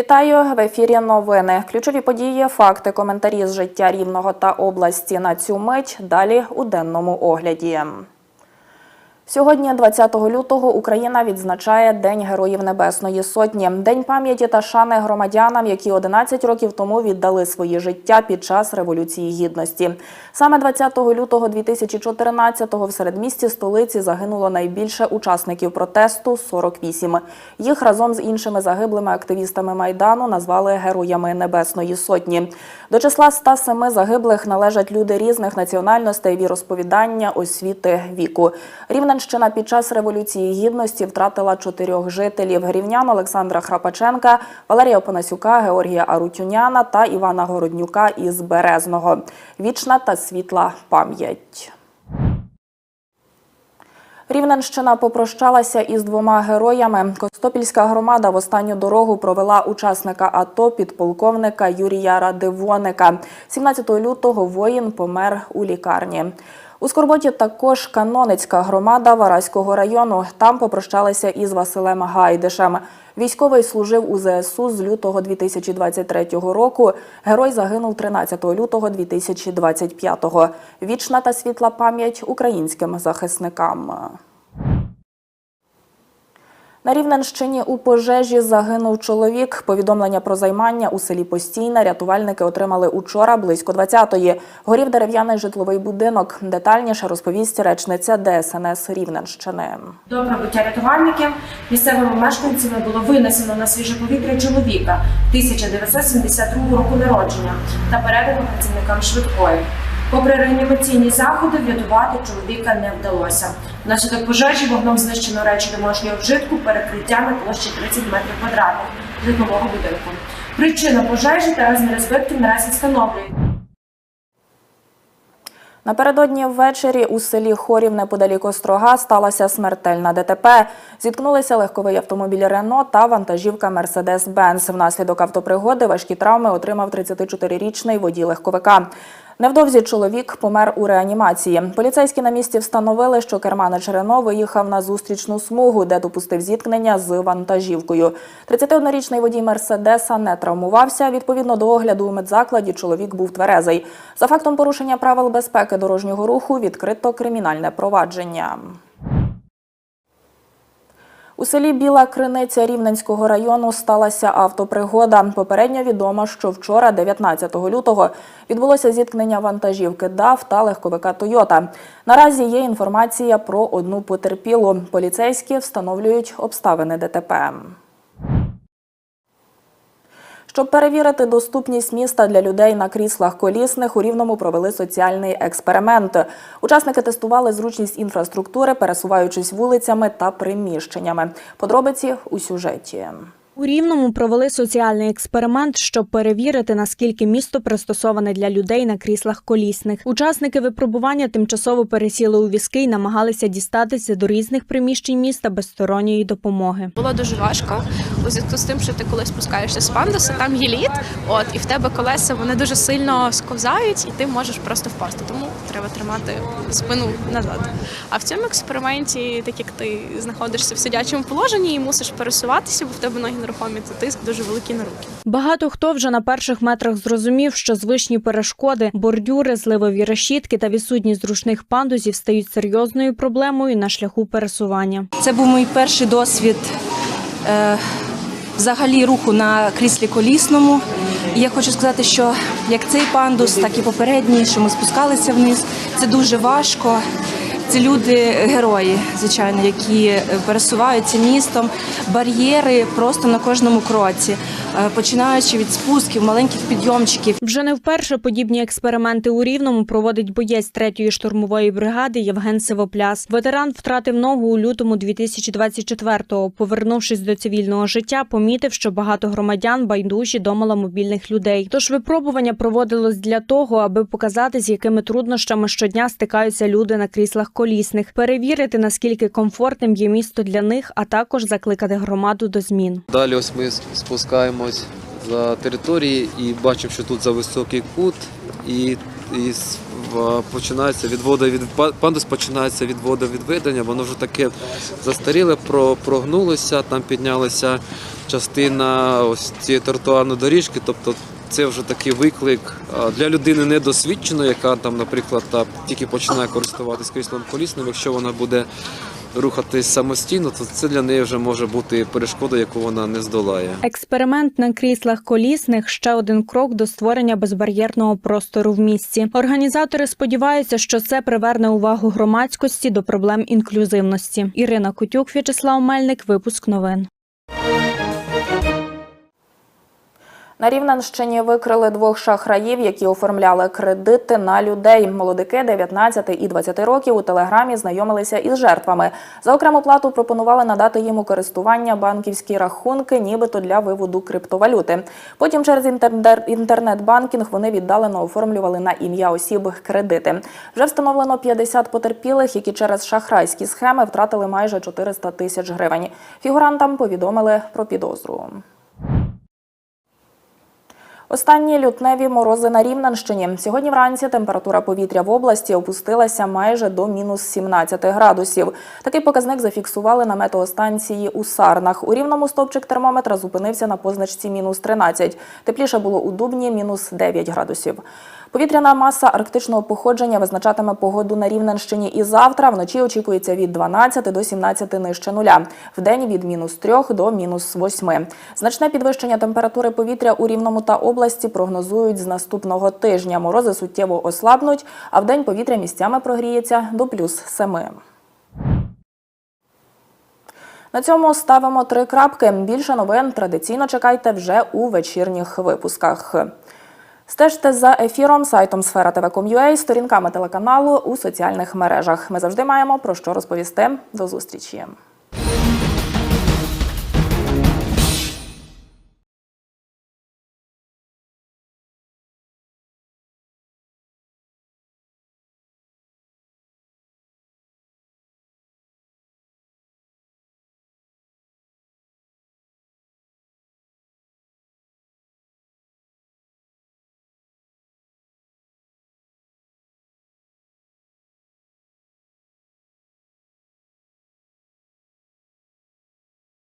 Вітаю в ефірі. Новини. Ключові події, факти, коментарі з життя рівного та області на цю мить. Далі у денному огляді. Сьогодні, 20 лютого, Україна відзначає День Героїв Небесної Сотні, день пам'яті та шани громадянам, які 11 років тому віддали свої життя під час революції гідності. Саме 20 лютого 2014-го в середмісті столиці загинуло найбільше учасників протесту 48. Їх разом з іншими загиблими активістами майдану назвали героями Небесної Сотні. До числа 107 загиблих належать люди різних національностей, віросповідання, освіти, віку. Рівненщина під час революції гідності втратила чотирьох жителів: рівнян Олександра Храпаченка, Валерія Панасюка, Георгія Арутюняна та Івана Городнюка із Березного. Вічна та світла пам'ять. Рівненщина попрощалася із двома героями. Костопільська громада в останню дорогу провела учасника АТО підполковника Юрія Радивоника. 17 лютого воїн помер у лікарні. У Скорботі також каноницька громада Вараського району. Там попрощалися із Василем Гайдишем. Військовий служив у ЗСУ з лютого 2023 року. Герой загинув 13 лютого 2025. Вічна та світла пам'ять українським захисникам. На Рівненщині у пожежі загинув чоловік. Повідомлення про займання у селі Постійне рятувальники отримали учора близько 20-ї. Горів дерев'яний житловий будинок. Детальніше розповість речниця ДСНС Рівненщини. До прибуття рятувальників місцевими мешканцями було винесено на свіже повітря чоловіка 1972 року народження та передано працівникам швидкої. Попри реанімаційні заходи, врятувати чоловіка не вдалося. Внаслідок пожежі вогнем знищено речі домашнього вжитку перекриття на площі 30 метрів квадратних житлового будинку. Причина пожежі та розміри збитків наразі встановлюють. Напередодні ввечері у селі Хорів неподалік Острога сталася смертельна ДТП. Зіткнулися легковий автомобіль Рено та вантажівка Мерседес Бенц. Внаслідок автопригоди важкі травми отримав 34-річний водій легковика. Невдовзі чоловік помер у реанімації. Поліцейські на місці встановили, що керманич Рено виїхав на зустрічну смугу, де допустив зіткнення з вантажівкою. 31-річний водій Мерседеса не травмувався. Відповідно до огляду у медзакладі, чоловік був тверезий. За фактом порушення правил безпеки дорожнього руху відкрито кримінальне провадження. У селі Біла Криниця Рівненського району сталася автопригода. Попередньо відомо, що вчора, 19 лютого, відбулося зіткнення вантажівки ДАВ та легковика Тойота. Наразі є інформація про одну потерпілу. Поліцейські встановлюють обставини ДТП. Щоб перевірити доступність міста для людей на кріслах колісних, у Рівному провели соціальний експеримент. Учасники тестували зручність інфраструктури, пересуваючись вулицями та приміщеннями. Подробиці у сюжеті. У Рівному провели соціальний експеримент, щоб перевірити, наскільки місто пристосоване для людей на кріслах колісних. Учасники випробування тимчасово пересіли у візки і намагалися дістатися до різних приміщень міста без сторонньої допомоги. Було дуже важко у зв'язку з тим, що ти коли спускаєшся з пандуса, там є лід, от і в тебе колеса вони дуже сильно сковзають, і ти можеш просто впасти. Тому треба тримати спину назад. А в цьому експерименті, так як ти знаходишся в сидячому положенні і мусиш пересуватися, бо в тебе ноги нерухомі, то тиск дуже великий на руки. Багато хто вже на перших метрах зрозумів, що звичні перешкоди, бордюри, зливові решітки та відсутність зручних пандусів стають серйозною проблемою на шляху пересування. Це був мій перший досвід е, взагалі руху на кріслі колісному. І я хочу сказати, що як цей пандус, так і попередній, що ми спускалися вниз, це дуже важко. Це люди герої, звичайно, які пересуваються містом. Бар'єри просто на кожному кроці, починаючи від спусків, маленьких підйомчиків. Вже не вперше подібні експерименти у Рівному проводить боєць третьої штурмової бригади Євген Сивопляс. Ветеран втратив ногу у лютому 2024-го. Повернувшись до цивільного життя, помітив, що багато громадян байдужі до маломобільних людей. Тож випробування проводилось для того, аби показати, з якими труднощами щодня стикаються люди на кріслах колісних, перевірити наскільки комфортним є місто для них, а також закликати громаду до змін. Далі ось ми спускаємось за території і бачимо, що тут за високий кут, і і починається від від пандус починається від водовідведення, воно вже таке застаріле, про, прогнулося, там піднялася частина ось цієї тротуарної доріжки. Тобто це вже такий виклик для людини недосвідченої, яка там, наприклад, тільки починає користуватись кріслом колісним. Якщо вона буде рухатись самостійно, то це для неї вже може бути перешкода, яку вона не здолає. Експеримент на кріслах колісних ще один крок до створення безбар'єрного простору в місті. Організатори сподіваються, що це приверне увагу громадськості до проблем інклюзивності. Ірина Кутюк, В'ячеслав Мельник, випуск новин. На Рівненщині викрили двох шахраїв, які оформляли кредити на людей. Молодики 19 і 20 років у телеграмі знайомилися із жертвами. За окрему плату пропонували надати їм у користування банківські рахунки, нібито для виводу криптовалюти. Потім через інтернет- інтернет-банкінг вони віддалено оформлювали на ім'я осіб кредити. Вже встановлено 50 потерпілих, які через шахрайські схеми втратили майже 400 тисяч гривень. Фігурантам повідомили про підозру. Останні лютневі морози на Рівненщині. Сьогодні вранці температура повітря в області опустилася майже до мінус 17 градусів. Такий показник зафіксували на метеостанції у Сарнах. У рівному стовпчик термометра зупинився на позначці мінус 13. Тепліше було у Дубні мінус 9 градусів. Повітряна маса арктичного походження визначатиме погоду на Рівненщині і завтра. Вночі очікується від 12 до 17 нижче нуля. Вдень від мінус 3 до мінус 8. Значне підвищення температури повітря у Рівному та області прогнозують з наступного тижня. Морози суттєво ослабнуть, а вдень повітря місцями прогріється до плюс 7. На цьому ставимо три крапки. Більше новин традиційно чекайте вже у вечірніх випусках. Стежте за ефіром сайтом Сфера ТВ.com.ua, сторінками телеканалу у соціальних мережах. Ми завжди маємо про що розповісти. До зустрічі.